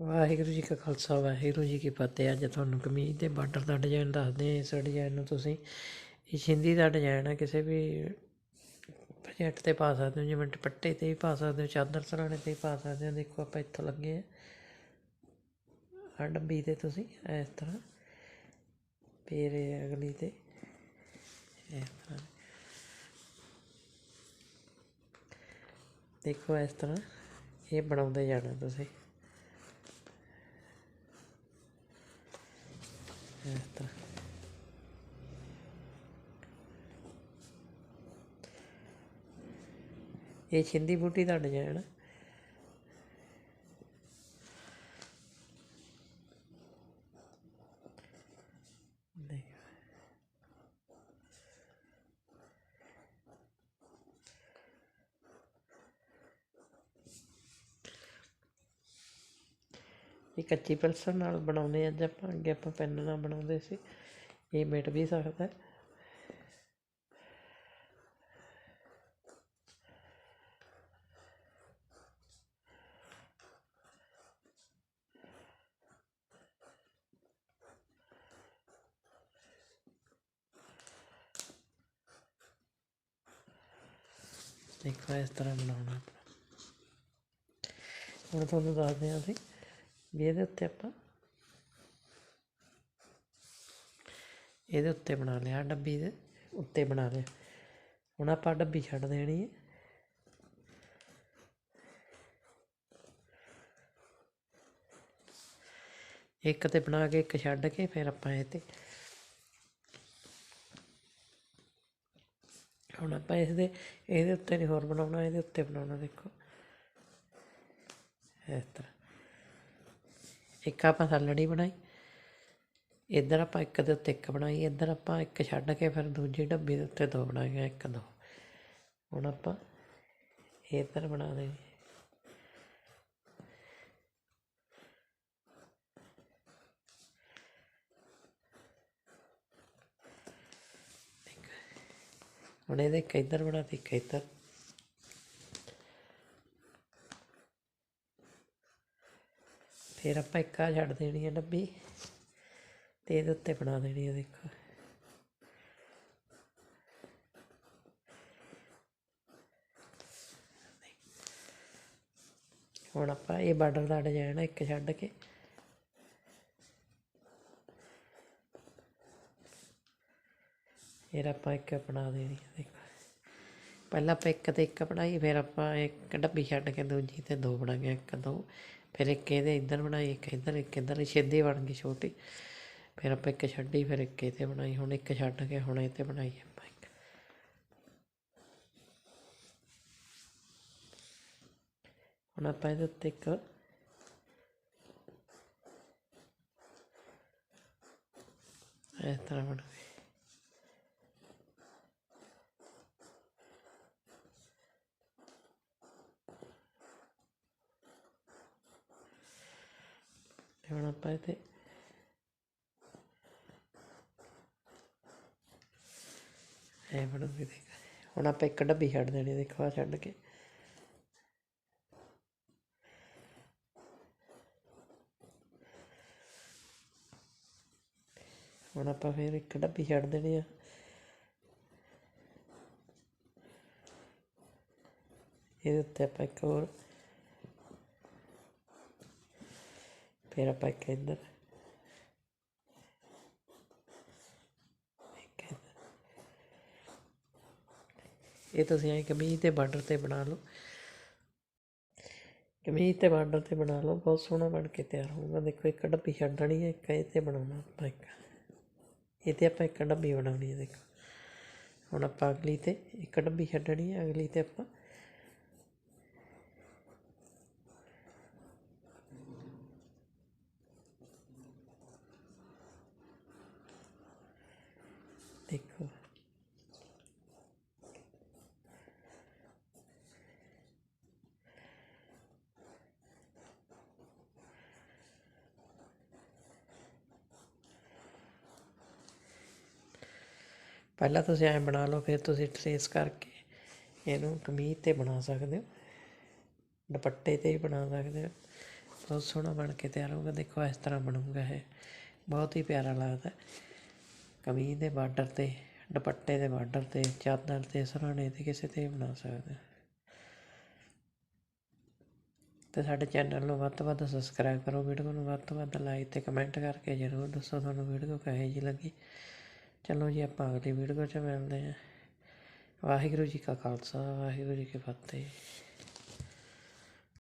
ਵਾਹਿਗੁਰੂ ਜੀ ਕਾ ਖਾਲਸਾ, ਵਾਹਿਗੁਰੂ ਜੀ ਕੀ ਫਤਿਹ। ਅੱਜ ਤੁਹਾਨੂੰ ਕਮੀਜ਼ ਦੇ ਬਾਰਡਰ ਦਾ ਡਿਜ਼ਾਈਨ ਦੱਸਦੇ ਹਾਂ। ਇਸ ਡਿਜ਼ਾਈਨ ਨੂੰ ਤੁਸੀਂ ਇਹ ਸਿੰਧੀ ਦਾ ਡਿਜ਼ਾਈਨ ਹੈ ਕਿਸੇ ਵੀ ਪ੍ਰੋਜੈਕਟ ਤੇ ਪਾ ਸਕਦੇ ਹੋ, ਜਿਵੇਂ ਦੁਪੱਟੇ ਤੇ ਵੀ ਪਾ ਸਕਦੇ ਹੋ, ਚਾਦਰ ਸਰਾਣੇ ਤੇ ਵੀ ਪਾ ਸਕਦੇ ਹੋ। ਦੇਖੋ, ਆਪਾਂ ਇੱਥੋਂ ਲੱਗੇ ਆ ਆਹ ਡੱਬੀ ਤੇ ਤੁਸੀਂ ਇਸ ਤਰ੍ਹਾਂ। ਫੇਰ ਅਗਲੀ ਤੇ, ਇਸ ਤਰ੍ਹਾਂ। ਦੇਖੋ, ਇਸ ਤਰ੍ਹਾਂ ਇਹ ਬਣਾਉਂਦੇ ਜਾਣਾ ਤੁਸੀਂ ਇਸ ਤਰ੍ਹਾਂ ਇਹ ਛਿੰਦੀ ਬੂਟੀ ਦਾ ਡਿਜ਼ਾਈਨ ਇਹ ਕੱਚੀ ਪੈਨਸਲ ਨਾਲ ਬਣਾਉਂਦੇ ਅੱਜ ਆਪਾਂ, ਅੱਗੇ ਆਪਾਂ ਪੈਨ ਨਾਲ ਬਣਾਉਂਦੇ ਸੀ। ਇਹ ਮਿਟ ਵੀ ਸਕਦਾ। ਦੇਖੋ ਇਸ ਤਰ੍ਹਾਂ ਬਣਾਉਣਾ ਆਪਣਾ। ਹੁਣ ਤੁਹਾਨੂੰ ਦੱਸਦੇ ਹਾਂ ਅਸੀਂ ਵੀ ਇਹਦੇ ਉੱਤੇ ਆਪਾਂ ਇਹਦੇ ਉੱਤੇ ਬਣਾ ਲਿਆ ਡੱਬੀ ਦੇ ਉੱਤੇ ਬਣਾ ਲਿਆ। ਹੁਣ ਆਪਾਂ ਡੱਬੀ ਛੱਡ ਦੇਣੀ ਹੈ। ਇੱਕ ਤੇ ਬਣਾ ਕੇ ਇੱਕ ਛੱਡ ਕੇ ਫਿਰ ਆਪਾਂ ਇਹ ਤੇ ਹੁਣ ਆਪਾਂ ਇਸ ਦੇ ਇਹਦੇ ਉੱਤੇ ਨਹੀਂ ਹੋਰ ਬਣਾਉਣਾ, ਇਹਦੇ ਉੱਤੇ ਬਣਾਉਣਾ, ਦੇਖੋ। ਇਸ ਤਰ੍ਹਾਂ। ਇੱਕ ਆਪਾਂ ਥੱਲੜੀ ਬਣਾਈ, ਇੱਧਰ ਆਪਾਂ ਇੱਕ ਦੇ ਉੱਤੇ ਇੱਕ ਬਣਾਈ, ਇੱਧਰ ਆਪਾਂ ਇੱਕ ਛੱਡ ਕੇ ਫਿਰ ਦੂਜੀ ਡੱਬੀ ਦੇ ਉੱਤੇ ਦੋ ਬਣਾਈਆਂ, ਇੱਕ ਦੋ। ਹੁਣ ਆਪਾਂ ਇੱਧਰ ਬਣਾ ਦੇਣੀ। ਹੁਣ ਇਹਦੇ ਇੱਕ ਇੱਧਰ ਬਣਾ ਬਣਾਤੀ ਇੱਕ ਇੱਧਰ। ਫਿਰ ਆਪਾਂ ਇੱਕ ਆ ਛੱਡ ਦੇਣੀ ਹੈ ਡੱਬੀ ਤੇ ਇਹਦੇ ਉੱਤੇ ਬਣਾ ਦੇਣੀ ਹੈ ਦੇਖੋ। ਹੁਣ ਆਪਾਂ ਇਹ ਬਾਰਡਰ ਦਾ ਡਿਜ਼ਾਈਨ ਇੱਕ ਛੱਡ ਕੇ। ਫਿਰ ਆਪਾਂ ਇੱਕ ਬਣਾ ਦੇਣੀ ਦੇਖੋ ਪਹਿਲਾਂ ਆਪਾਂ ਇੱਕ ਤੇ ਇੱਕ ਬਣਾਈ, ਫਿਰ ਆਪਾਂ ਇੱਕ ਡੱਬੀ ਛੱਡ ਕੇ ਦੂਜੀ ਤੇ ਦੋ ਬਣਾਈਆਂ ਇੱਕ, ਦੋ। ਫਿਰ ਇੱਕ ਇਹਦੇ ਇੱਧਰ ਬਣਾਈ, ਇੱਕ ਇੱਧਰ ਇੱਕ ਇੱਧਰ ਛੇਦੀ ਬਣ ਗਈ ਛੋਟੀ। ਫਿਰ ਆਪਾਂ ਇੱਕ ਛੱਡੀ, ਫਿਰ ਇੱਕ ਇਹ ਤੇ ਬਣਾਈ, ਹੁਣ ਇੱਕ ਛੱਡ ਕੇ ਹੁਣ ਇਹ ਤੇ ਬਣਾਈ ਆਪਾਂ ਇੱਕ। ਹੁਣ ਆਪਾਂ ਇਹਦੇ ਉੱਤੇ ਇੱਕ ਇਸ ਤਰ੍ਹਾਂ ਬਣਾ ਹੁਣ ਆਪਾਂ ਇੱਥੇ ਇਹ ਬਣੂਗੀ ਦੇਖ ਹੁਣ ਆਪਾਂ ਇੱਕ ਡੱਬੀ ਛੱਡ ਦੇਣੀ, ਦੇਖੋ ਆ ਛੱਡ ਕੇ। ਹੁਣ ਆਪਾਂ ਫਿਰ ਇੱਕ ਡੱਬੀ ਛੱਡ ਦੇਣੀ ਆ। ਇਹਦੇ ਉੱਤੇ ਆਪਾਂ ਇੱਕ ਹੋਰ ਫਿਰ ਆਪਾਂ ਇੱਕ ਇੱਧਰ ਇੱਕ ਇੱਧਰ ਇਹ ਤੁਸੀਂ ਐਂ ਕਮੀਜ਼ ਤੇ ਬਾਰਡਰ ਤੇ ਬਣਾ ਲਓ ਕਮੀਜ਼ ਤੇ ਬਾਰਡਰ ਤੇ ਬਣਾ ਲਓ ਬਹੁਤ ਸੋਹਣਾ ਬਣ ਕੇ ਤਿਆਰ ਹੋਊਗਾ ਦੇਖੋ ਇੱਕ ਡੱਬੀ ਛੱਡਣੀ ਹੈ ਇੱਕ ਇਹ ਤੇ ਬਣਾਉਣਾ ਆਪਾਂ ਇੱਕ ਇਹ ਤੇ ਆਪਾਂ ਇੱਕ ਡੱਬੀ ਬਣਾਉਣੀ ਹੈ ਦੇਖੋ ਹੁਣ ਆਪਾਂ ਅਗਲੀ ਤੇ ਇੱਕ ਡੱਬੀ ਛੱਡਣੀ ਹੈ ਅਗਲੀ ਤੇ ਆਪਾਂ ਦੇਖੋ। ਪਹਿਲਾਂ ਤੁਸੀਂ ਐਂ ਬਣਾ ਲਓ, ਫਿਰ ਤੁਸੀਂ ਟਰੇਸ ਕਰਕੇ ਇਹਨੂੰ ਕਮੀਜ਼ ਤੇ ਬਣਾ ਸਕਦੇ ਹੋ। ਦੁਪੱਟੇ ਤੇ ਵੀ ਬਣਾ ਸਕਦੇ ਹੋ। ਬਹੁਤ ਸੋਹਣਾ ਬਣ ਕੇ ਤਿਆਰ ਹੋਊਗਾ। ਦੇਖੋ, ਇਸ ਤਰ੍ਹਾਂ ਬਣੂਗਾ ਇਹ। ਬਹੁਤ ਹੀ ਪਿਆਰਾ ਲੱਗਦਾ। ਕਮੀਜ਼ ਦੇ ਬਾਰਡਰ ਤੇ, ਦੁਪੱਟੇ ਦੇ ਬਾਰਡਰ ਤੇ, ਚਾਦਰ ਤੇ, ਸਰਾਣੇ ਤੇ ਕਿਸੇ ਤੇ ਵੀ ਬਣਾ ਸਕਦੇ ਅਤੇ ਸਾਡੇ ਚੈਨਲ ਨੂੰ ਵੱਧ ਤੋਂ ਵੱਧ ਸਬਸਕ੍ਰਾਈਬ ਕਰੋ, ਵੀਡੀਓ ਨੂੰ ਵੱਧ ਤੋਂ ਵੱਧ ਲਾਈਕ ਅਤੇ ਕਮੈਂਟ ਕਰਕੇ ਜ਼ਰੂਰ ਦੱਸੋ ਤੁਹਾਨੂੰ ਵੀਡੀਓ ਕਿਹੋ ਜਿਹੀ ਲੱਗੀ। ਚਲੋ ਜੀ, ਆਪਾਂ ਅਗਲੀ ਵੀਡੀਓ 'ਚ ਮਿਲਦੇ ਹਾਂ। ਵਾਹਿਗੁਰੂ ਜੀ ਕਾ ਖਾਲਸਾ, ਵਾਹਿਗੁਰੂ ਜੀ ਕੀ ਫਤਿਹ।